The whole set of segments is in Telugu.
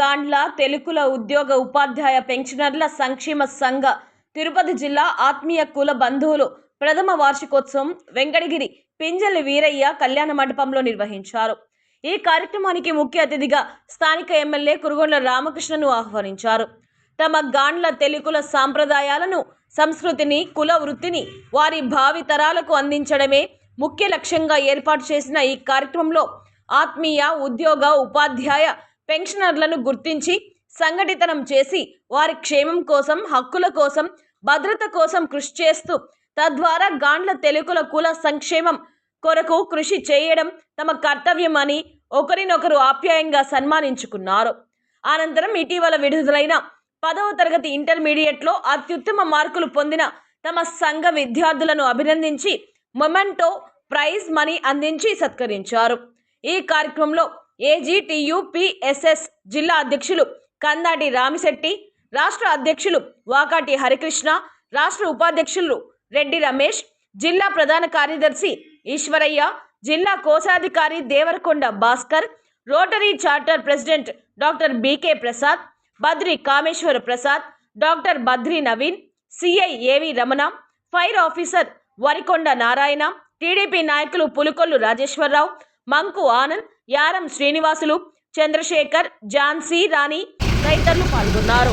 గాండ్ల తెలుగుల ఉద్యోగ ఉపాధ్యాయ పెన్షనర్ల సంక్షేమ సంఘ తిరుపతి జిల్లా ఆత్మీయ కుల బంధువులు ప్రథమ వార్షికోత్సవం వెంకటగిరి పింజలి వీరయ్య కళ్యాణ మండపంలో నిర్వహించారు. ఈ కార్యక్రమానికి ముఖ్య అతిథిగా స్థానిక ఎమ్మెల్యే కురుగొండ్ల రామకృష్ణను ఆహ్వానించారు. తమ గాండ్ల తెలుగుల సాంప్రదాయాలను సంస్కృతిని కుల వృత్తిని వారి భావితరాలకు అందించడమే ముఖ్య లక్ష్యంగా ఏర్పాటు చేసిన ఈ కార్యక్రమంలో ఆత్మీయ ఉద్యోగ ఉపాధ్యాయ పెన్షనర్లను గుర్తించి సంఘటితనం చేసి వారి క్షేమం కోసం హక్కుల కోసం భద్రత కోసం కృషి చేస్తూ తద్వారా గాండ్ల తెలుగుల కుల సంక్షేమం కొరకు కృషి చేయడం తమ కర్తవ్యమని ఒకరినొకరు ఆప్యాయంగా సన్మానించుకున్నారు. అనంతరం ఇటీవల విడుదలైన పదవ తరగతి ఇంటర్మీడియట్లో అత్యుత్తమ మార్కులు పొందిన తమ సంఘ విద్యార్థులను అభినందించి మొమెంటో ప్రైజ్ మనీ అందించి సత్కరించారు. ఈ కార్యక్రమంలో ఏజీటీయూపీఎస్ఎస్ జిల్లా అధ్యక్షులు కందాటి రామిశెట్టి రాష్ట్ర అధ్యక్షులు వాకాటి హరికృష్ణ రాష్ట్ర ఉపాధ్యక్షులు రెడ్డి రమేష్ జిల్లా ప్రధాన కార్యదర్శి ఈశ్వరయ్య జిల్లా కోశాధికారి Devarakonda Bhaskar rotary charter president doctor BK Prasad Badri Kameshwara Prasad doctor Badri Naveen CI AV Ramana fire officer Varikonda Narayana TDP నాయకులు పులికొల్లు రాజేశ్వరరావు మంకు ఆనంద్ యారం శ్రీనివాసులు చంద్రశేఖర్ ఝాన్సీ రాణి తదితరులు పాల్గొన్నారు.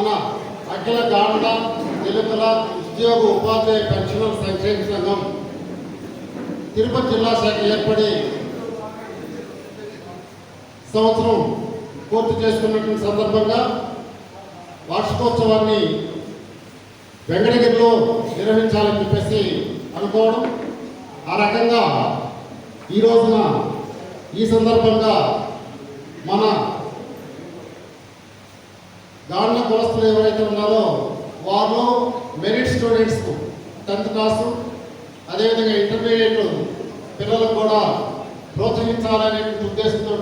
మన అఖిల గాండ తెలుగుల ఉద్యోగ ఉపాధ్యాయ పెన్షనర్ సంక్షేమ సంఘం తిరుపతి జిల్లా శాఖ ఏర్పడి సంవత్సరం పూర్తి చేసుకున్నటువంటి సందర్భంగా వార్షికోత్సవాన్ని వెంకటగిరిలో నిర్వహించాలని చెప్పేసి అనుకోవడం. ఆ రకంగా ఈ రోజున ఈ సందర్భంగా మన దాంట్లో కులస్తులు ఎవరైతే ఉన్నారో వారు మెరిట్ స్టూడెంట్స్ టెన్త్ క్లాసు అదేవిధంగా ఇంటర్మీడియట్ పిల్లలకు కూడా ప్రోత్సహించాలనే ఉద్దేశంతో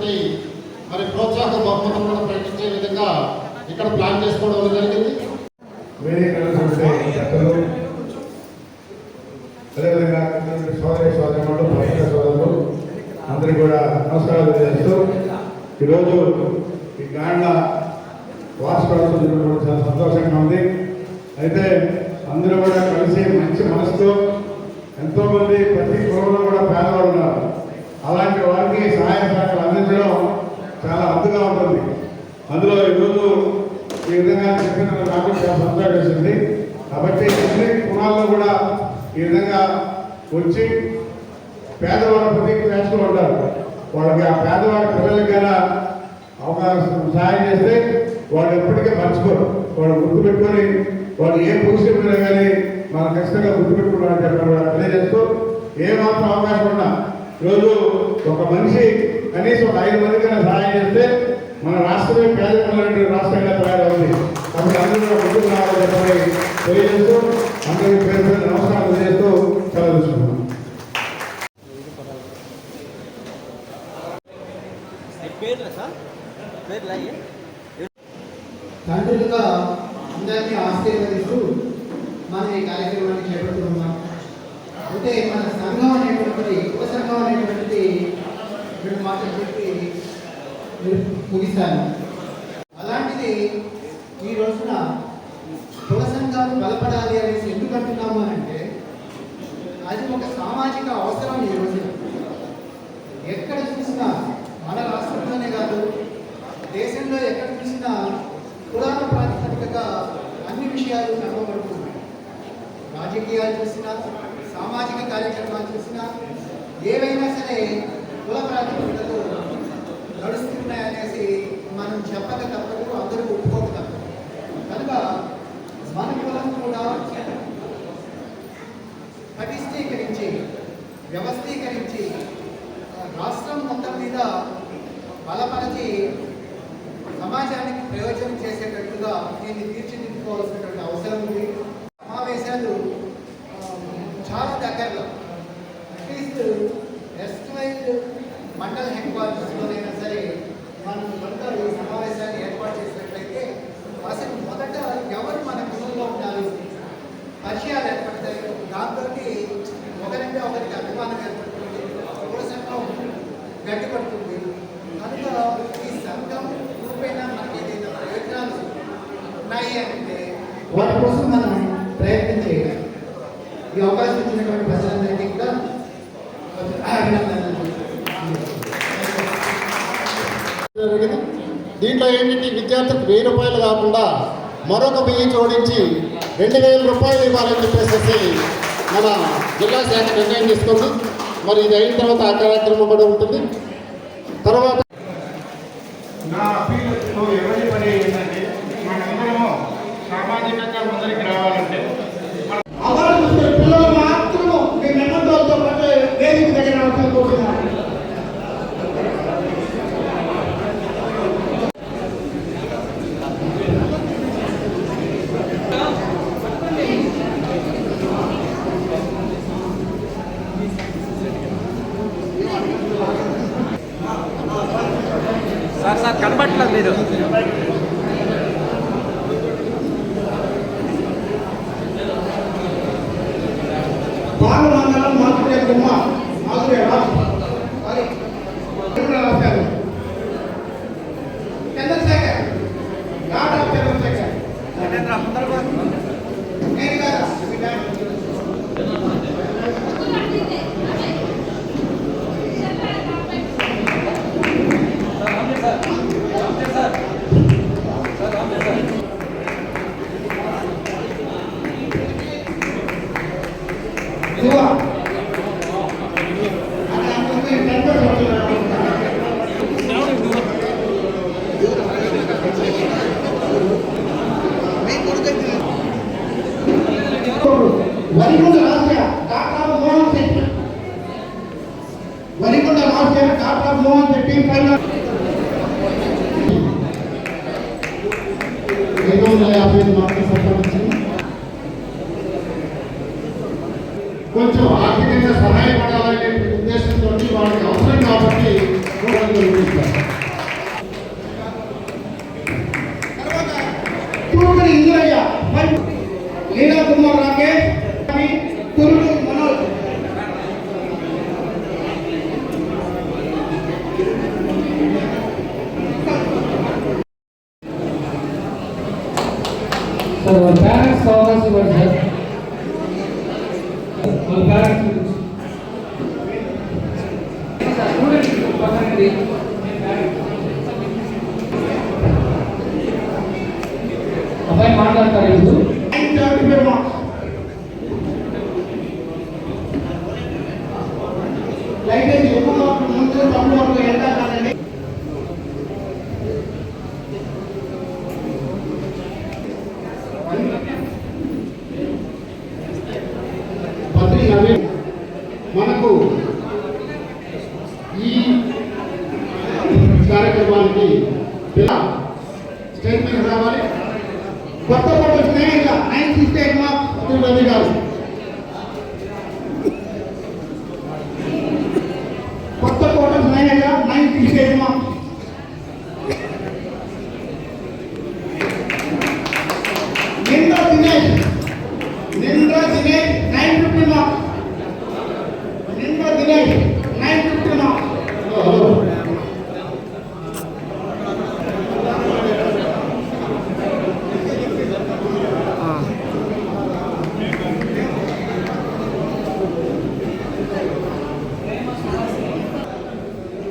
మరి ప్రోత్సాహక బహుమతులు కూడా ప్రకటించే విధంగా ఇక్కడ ప్లాన్ చేసుకోవడం జరిగింది. వేదికలటువంటి అదేవిధంగా సోదరి సోదరులు సోదరులు అందరికీ కూడా నమస్కారాలు చేస్తూ ఈరోజు ఈ గాండ్ల వార్షికోత్సవం జరుపుకోవడం చాలా సంతోషంగా ఉంది. అయితే అందరూ కూడా కలిసి మంచి మనసుతో ఎంతోమంది ప్రతి కులంలో కూడా పేదవాళ్ళు ఉన్నారు. అలాంటి వారికి సహాయ సహకారాలు అందించడం చాలా అర్థంగా ఉంటుంది. అందులో ఈరోజు ఈ విధంగా చెప్పిన నాకు చాలా సంతోషం వేసింది కాబట్టి అన్ని కులాల్లో కూడా ఈ విధంగా వచ్చి పేదవాళ్ళ ప్రతి క్లాస్లో ఉంటారు. వాళ్ళకి ఆ పేదవాళ్ళ పిల్లలకి అవకాశం సహాయం చేస్తే వాళ్ళు ఎప్పటికీ మర్చిపోరు. వాళ్ళు గుర్తుపెట్టుకొని వాళ్ళు ఏ పొజిషన్ మీద కానీ మన ఖచ్చితంగా గుర్తుపెట్టుకున్నారని చెప్పారు కూడా తెలియజేస్తూ ఏ మాత్రం అవకాశం ఉన్నా ఈరోజు ఒక మనిషి కనీసం ఒక ఐదు మందికైనా సహాయం చేస్తే మన రాష్ట్రమే పేదరికమైన రాష్ట్రంగా తయారవుతుంది. కాబట్టి అందరూ కూడా ముందుకు రావాలని చెప్పని తెలియజేస్తూ అందరికీ పేరు పేరు నమస్కారం చేస్తూ సెలవు పేర్లే సార్? తండ్రులుగా అందరినీ ఆశీర్వదిస్తూ మనం ఈ కార్యక్రమాన్ని చేపడుతున్నాం. అంటే మన సంఘం అనేటువంటిది ఉప సంఘం అనేటువంటిది రెండు మాటలు చెప్పి నేను ముగిస్తాను. అలాంటిది ఈ రోజున కుల సంఘాలు బలపడాలి. మీడియాలు చేసినా సామాజిక కార్యక్రమాలు చేసినా ఏవైనా సరే కుల ప్రాతిపదికలు నడుస్తున్నాయనేసి మనం చెప్పక తప్పదు అందరూ ఒప్పుకోక తప్పదు. కనుక మన కులం కూడా పటిష్టీకరించి వ్యవస్థీకరించి రాష్ట్రం మొత్తం మీద బలపరచి సమాజానికి ప్రయోజనం చేసేటట్టుగా దీన్ని తీర్చిదిద్దుకోవాల్సిన కోసం మనం ప్రయత్నం చేయాలి. ఈ అవకాశం ఇచ్చినటువంటి ప్రజలందరికీ కూడా దీంట్లో ఏంటంటే ఈ విద్యార్థికి వెయ్యి రూపాయలు కాకుండా మరొక వెయ్యి జోడించి రెండు వేల రూపాయలు ఇవ్వాలని చెప్పేసి మన జిల్లా శాఖ నిర్ణయం తీసుకుంది. మరి ఇది అయిన తర్వాత ఆ కార్యక్రమం కూడా ఉంటుంది. తర్వాత పత్రి నవీన్ మనకు ఈ కార్యక్రమానికి పిల్ల స్టేట్ మీద రావాలి కొత్త ఫోటో స్నేహితుల nine sixty eight marks Patri Ravi garu కొత్త ఫోటో స్నేహితుల nine sixty eight marks Nindra Dinesh Nindra Dinesh nine fifty marks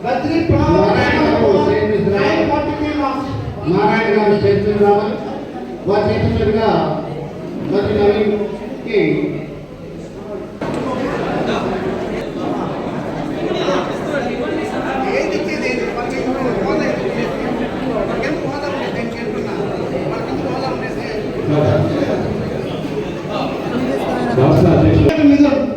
Narayana Babu, same is రా- nine forty three marks Narayana garu state మీద రావాలి వారి చేతి మీదుగా పత్రి నవీన్కి రాష్ట్ర అధ్యక్షులు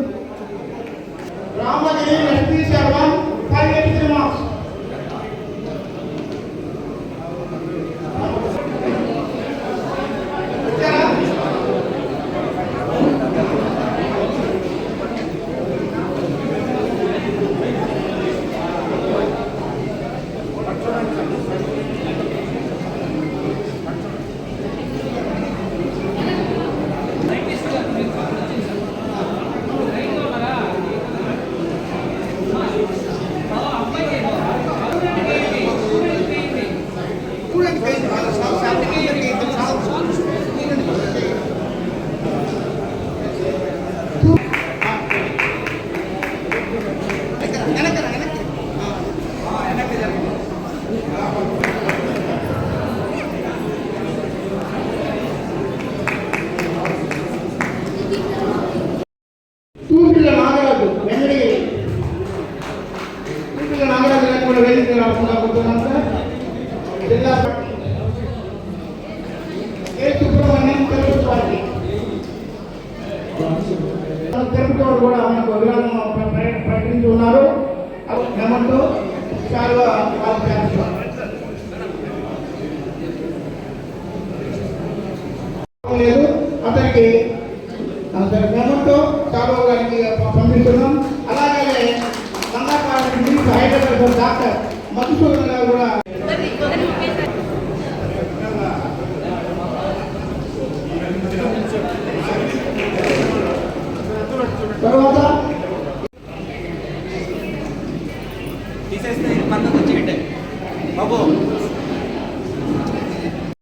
పంపిస్తున్నాం అలాగే మంగళవారం డాక్టర్ మధుసూదన్ గారు కూడా